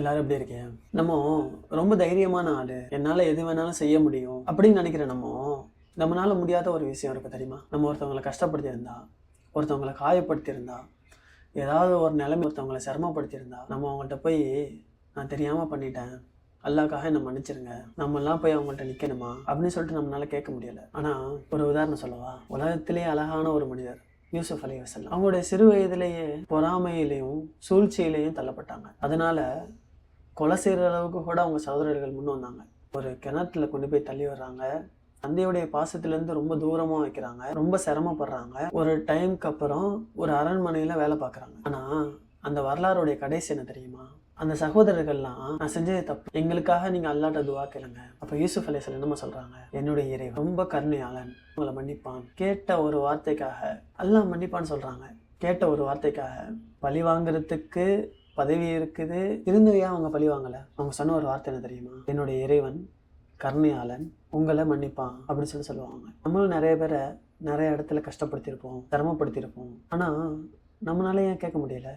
எல்லாரும் எப்படி இருக்கீங்க? நம்ம ரொம்ப தைரியமான ஆளு. என்னால எது வேணாலும் செய்ய முடியும் அப்படின்னு நினைக்கிற நம்ம நம்மளால முடியாத ஒரு விஷயம் இருக்கு தெரியுமா? நம்ம ஒருத்தவங்களை கஷ்டப்படுத்தியிருந்தா ஒருத்தவங்களை காயப்படுத்தியிருந்தா ஏதாவது ஒரு நிலைமை ஒருத்தவங்களை சிரமப்படுத்தியிருந்தா நம்ம அவங்கள்ட்ட போய் நான் தெரியாம பண்ணிட்டேன். அல்லாக்காக என்ன மன்னிச்சிருங்க. நம்மெல்லாம் போய் அவங்கள்ட்ட நிற்கணுமா அப்படின்னு சொல்லிட்டு நம்மளால கேட்க முடியல. ஆனா ஒரு உதாரணம் சொல்லவா? உலகத்திலேயே அழகான ஒரு மனிதர் யூசுஃப் அலி வசல்லாம் அவங்களுடைய சிறு வயதிலேயே பொறாமையிலையும் சூழ்ச்சியிலையும் தள்ளப்பட்டாங்க. அதனால கொலை செய்கிற அளவுக்கு கூட அவங்க சகோதரர்கள் முன் வந்தாங்க. ஒரு கிணத்துல கொண்டு போய் தள்ளி வர்றாங்க தந்தையுடைய பாசத்துலேருந்து ரொம்ப தூரமாக வைக்கிறாங்க. ரொம்ப சிரமப்படுறாங்க. ஒரு டைம்க்கு அப்புறம் ஒரு அரண்மனையில வேலை பார்க்குறாங்க. ஆனா அந்த வரலாறுடைய கடைசி என்ன தெரியுமா? அந்த சகோதரர்கள்லாம் நான் செஞ்சது தப்பு. எங்களுக்காக நீங்கள் அல்லாட்ட துவா கேளுங்க. அப்ப யூசுப் அலிசல் என்னமா சொல்றாங்க? என்னுடைய இறை ரொம்ப கருணையாளன். உங்களை மன்னிப்பான். கேட்ட ஒரு வார்த்தைக்காக அல்லாஹ் மன்னிப்பான்னு சொல்றாங்க. கேட்ட ஒரு வார்த்தைக்காக பழி வாங்குறதுக்கு பதவி இருக்குது. இருந்து ஏன் அவங்க பழி வாங்கலை? அவங்க சொன்ன ஒரு வார்த்தை என்ன தெரியுமா? என்னுடைய இறைவன் கருணையாளன் உங்களை மன்னிப்பான் அப்படின்னு சொல்லி சொல்லுவாங்க. நம்மளும் நிறைய பேரை நிறைய இடத்துல கஷ்டப்படுத்தியிருப்போம் சிரமப்படுத்தியிருப்போம். ஆனால் நம்மளால ஏன் கேட்க முடியல?